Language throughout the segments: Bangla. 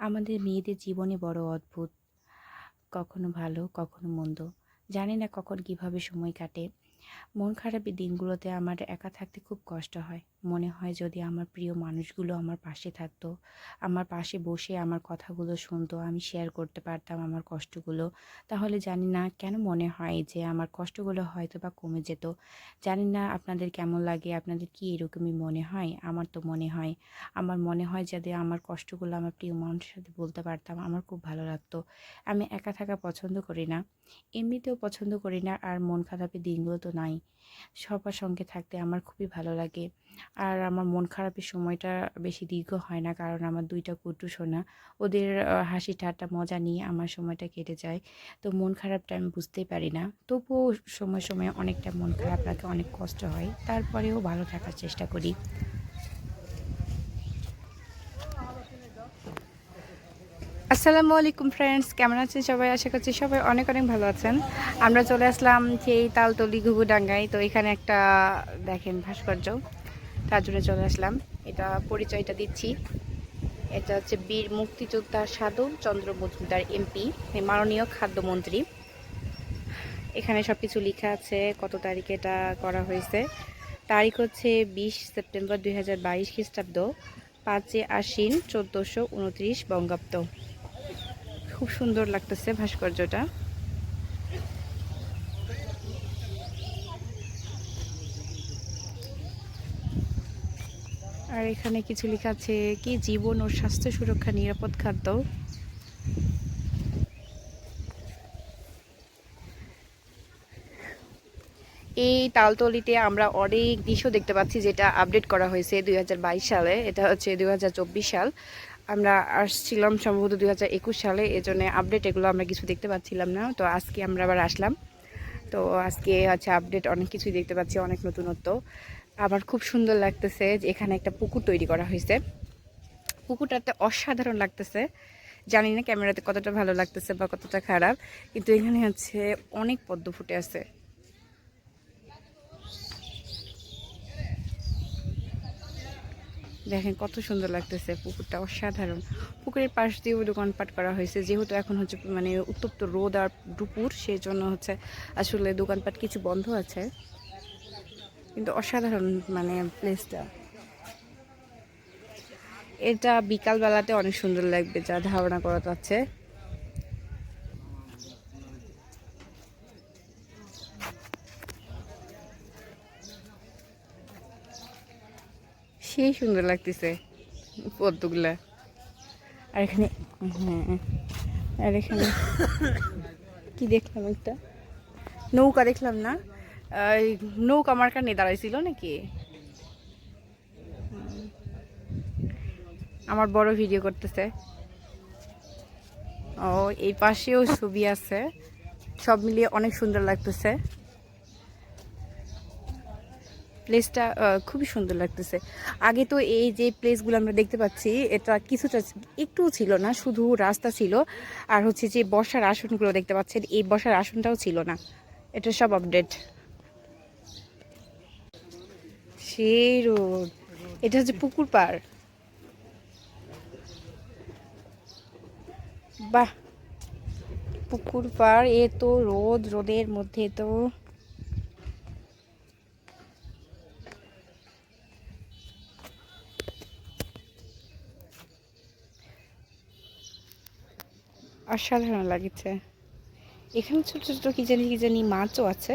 আমাদের মেয়েদের জীবনে বড় অদ্ভুত। কখনো ভালো, কখনো মন্দ। জানি না কখন কীভাবে সময় কাটে। মন খারাপের দিনগুলোতে আমার একা থাকতে খুব কষ্ট হয়। মনে হয় যদি আমার প্রিয় মানুষগুলো আমার পাশে থাকতো, আমার পাশে বসে আমার কথাগুলো শুনতো, আমি শেয়ার করতে পারতাম আমার কষ্টগুলো, তাহলে জানি না কেন মনে হয় যে আমার কষ্টগুলো হয়তো বা কমে যেত। জানি না আপনাদের কেমন লাগে, আপনাদের কি এরকমই মনে হয়? আমার তো মনে হয়, আমার মনে হয় যাতে আমার কষ্টগুলো আমার প্রিয় মানুষের সাথে বলতে পারতাম, আমার খুব ভালো লাগতো। আমি একা থাকা পছন্দ করি না, এমনিতেও পছন্দ করি না, আর মন খারাপের দিনগুলো তো নাই। সবার সঙ্গে থাকতে আমার খুবই ভালো লাগে। আর আমার মন খারাপের সময়টা বেশি দীর্ঘ হয় না, কারণ আমার দুইটা কুটু সোনা, ওদের হাসি ঠাট্টা, মজা নিয়ে আমার সময়টা কেটে যায়। তো মন খারাপটা আমি বুঝতেই পারি না। তবুও সময় সময় অনেকটা মন খারাপ লাগে অনেক কষ্ট হয়। তারপরেও ভালো থাকার চেষ্টা করি। আসসালামু আলাইকুম ফ্রেন্ডস কেমন আছেন সবাই? আশা করছি সবাই অনেক অনেক ভালো আছেন। আমরা চলে আসলাম সেই তালতলি ঘুঘুডাঙ্গায় তো এখানে একটা, দেখেন ভাস্কর্য। তার চলে আসলাম। এটা পরিচয়টা দিচ্ছি। এটা হচ্ছে বীর মুক্তিযোদ্ধা সাধু চন্দ্র মজুমদার এমপি মাননীয় খাদ্যমন্ত্রী। এখানে সব কিছু লেখা আছে, কত তারিখে এটা করা হয়েছে। তারিখ হচ্ছে বিশ সেপ্টেম্বর দুই হাজার বাইশ খ্রিস্টাব্দ, পাঁচে আশ্বিন চোদ্দোশো উনত্রিশ বঙ্গাব্দ। খুব সুন্দর লাগতেছে ভাস্কর্যটা। আর এখানে কিছু লেখা আছে, কি জীবন ও স্বাস্থ্য সুরক্ষা নিরাপদ খাদ্য? এই তালতলিতে আমরা অনেক দৃশ্য দেখতে পাচ্ছি যেটা আপডেট করা হয়েছে দুই হাজার বাইশ সালে, এটা হচ্ছে দুই হাজার চব্বিশ সাল। আমরা আসছিলাম সম্ভবত দুই হাজার একুশ সালে, এজন্য আপডেট এগুলো আমরা কিছু দেখতে পাচ্ছিলাম না। তো আজকে আমরা আবার আসলাম। তো আজকে হচ্ছে আপডেট অনেক কিছুই দেখতে পাচ্ছি, অনেক নতুনত্ব। আমার খুব সুন্দর লাগতেছে যে এখানে একটা পুকুর তৈরি করা হয়েছে। পুকুরটাতে অসাধারণ লাগতেছে। জানি না ক্যামেরাতে কতটা ভালো লাগতেছে বা কতটা খারাপ, কিন্তু এখানে হচ্ছে অনেক পদ্ম ফুটে আছে। দেখেন কত সুন্দর লাগতেছে পুকুরটা, অসাধারণ। পুকুরের পাশ দিয়েও দোকানপাট করা হয়েছে, যেহেতু এখন হচ্ছে মানে উত্তপ্ত রোদ আর দুপুর সেই জন্য হচ্ছে আসলে দোকানপাট কিছু বন্ধ আছে। কিন্তু অসাধারণ মানে প্লেসটা এটা বিকাল বেলাতে অনেক সুন্দর লাগবে, যা ধারণা করা যাচ্ছে। সেই সুন্দর লাগতেছে, পদ্মগুলা। আর এখানে হ্যাঁ আর এখানে কি দেখলাম একটা? নৌকা দেখলাম না? নৌকা মার্কা নিয়ে দাঁড়াইছিল নাকি। আমার বড় ভিডিও করতেছে। ও, এই পাশেও ছবি আছে। সব মিলিয়ে অনেক সুন্দর লাগতেছে। প্লেসটা খুবই সুন্দর লাগতেছে। আগে তো এই যে প্লেসগুলো আমরা দেখতে পাচ্ছি, এটা কিছুটা একটু ছিল না, শুধু রাস্তা ছিল। আর হচ্ছে যে বসার আসনগুলো দেখতে পাচ্ছেন, এই বসার আসনটাও ছিল না। এটা সব আপডেট সেই রোড। এটা হচ্ছে পুকুর পাড়। বাহ! পুকুর পাড়, এ তো রোদ, রোদের মধ্যে তো। অসাধারণ লাগছে। এখানে ছোট ছোট কি জানি কি জানি মাছও আছে।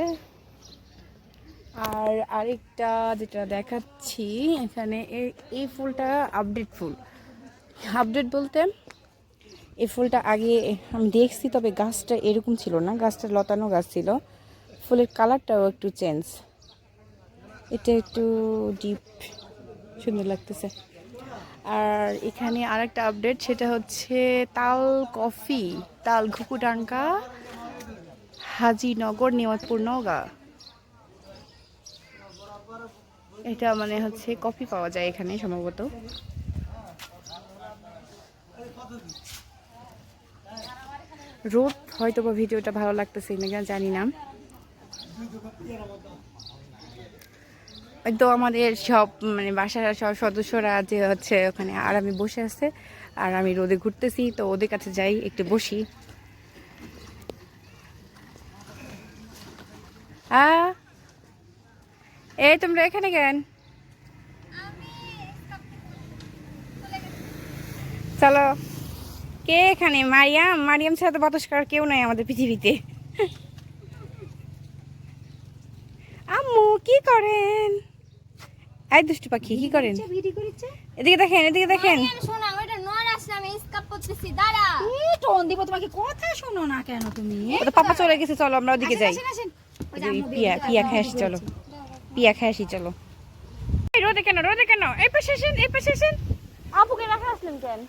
আর আরেকটা যেটা দেখাচ্ছি, এখানে এই- ফুলটা আপডেট ফুল। আপডেট বলতে এই ফুলটা আগে আমি দেখছি, তবে গাছটা এরকম ছিল না। গাছটা লতানো গাছ ছিল। ফুলের কালারটাও একটু চেঞ্জ এটা একটু ডিপ সুন্দর লাগতেছে। আর এখানে আর একটা আপডেট সেটা হচ্ছে তাল কফি, তাল ঘুকুডাঙ্কা হাজিনগর, নিয়ামতপুর, নওগাঁ। এটা মানে হচ্ছে কফি পাওয়া যায় এখানে সম্ভবত। রোদ হয়তো বা ভিডিওটা ভালো লাগতেছে না জানি না। তো আমাদের সব মানে বাসার সব সদস্যরা যে হচ্ছে ওখানে আরামে বসে আছে, আর আমি রোদে ঘুরতেছি, তো ওদের কাছে যাই, একটু বসি। আ এই তোমরা এখানে কেন? চলো। কে এখানে? মারিয়াম? মারিয়াম ছাড়া তো বাতাস করার কেউ নাই আমাদের পৃথিবীতে। আম্মু কি করেন? এই দুষ্টু পাখি কি করেন? এদিকে দেখেন এদিকে দেখেন। শোনা ওইটা নর আসলে আমি স্কাপ করতেছি দাঁড়া। এই টোন দিব তোমাকে কথা শোনো না কেন তুমি? পাপা চলে গেছে চলো আমরা ওদিকে যাই। আসেন, আসেন। ওই যে এই আম্মু পিয়া পিয়া খাই চলো। পিয়া খাই আসি চলো। রোদে কেন রোদে কেন? এই পাশে আসেন এই পাশে আসেন। আপুকে রাখা আসলেন কেন?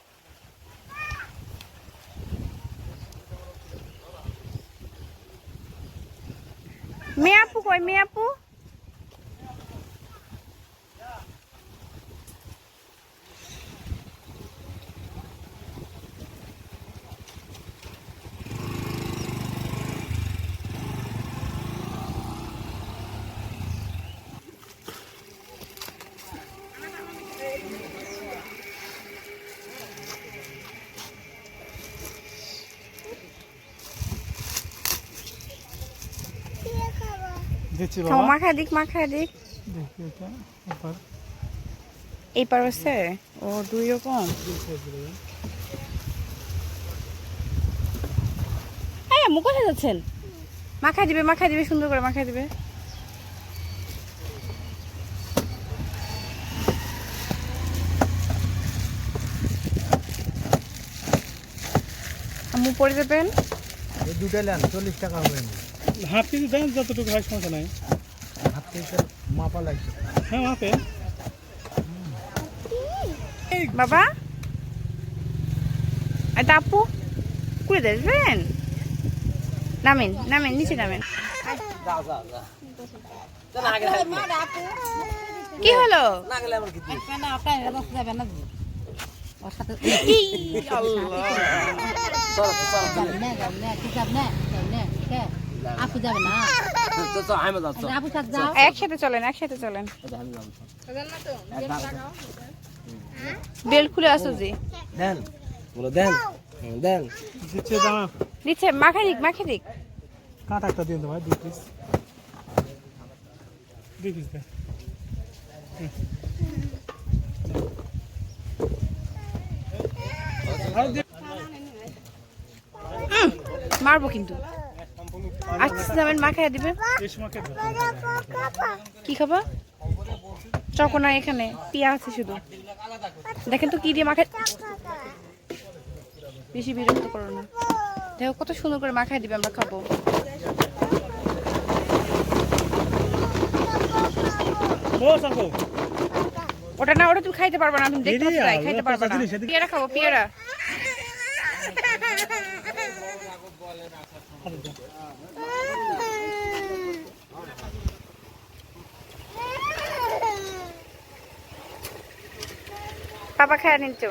মেয়াপু কয় কই মেয়ে আপু দিচ্ছি বাবা। মাখা দিক মাখা দিক। দেখি এটা এবার। এই পার হচ্ছে ও দুই রকম। হ্যাঁ আম্মু কোথায় যাচ্ছেন? মাখা দিবে মাখা দিবে সুন্দর করে মাখা দিবে। আম্মু পরে দেবেন? এই দুটো নেন চল্লিশ টাকা হবে। না হাফ কেজি দেন যতটুকু হয় সমস্যা নাই। মাপা লাগছে হ্যাঁ মাপে বাবা? এটা আপু? কুড়ে দেবেন নামেন নামেন নিচে নামেন। কি হলো? না, আপনার এরকম যাবে না ওর সাথে ই, আল্লাহ। আপু যাবে না? আচ্ছা, আপু সাথে যাও। একসাথে চলেন একসাথে চলেন। বেল খুলে আসো জি। দেন বলো দেন দেন। দিচ্ছে দাঁড়া দিচ্ছে মাখা দিক মাখা দিক। কাঁটা একটা দিন তো ভাই দুই পিস দুই পিস দে- মারবো কিন্তু। আসতেছে যাবেন মাখায় দিবে এই সময়কে ধর। কি খাবা? চকনা এখানে পিয়া আছে শুধু। দেখেন তো কি দিয়ে মাখায় বেশি বিরক্ত করো না। দেখো কত সুন্দর করে মাখায় দিবে আমরা খাব। ওটা না ওটা তুমি খাইতে পারবে না তুমি দেখতে পাচ্ছ খাইতে পারবে না। পিয়ারা খাব পিয়ারা। পাপা খায় নিচ্ছ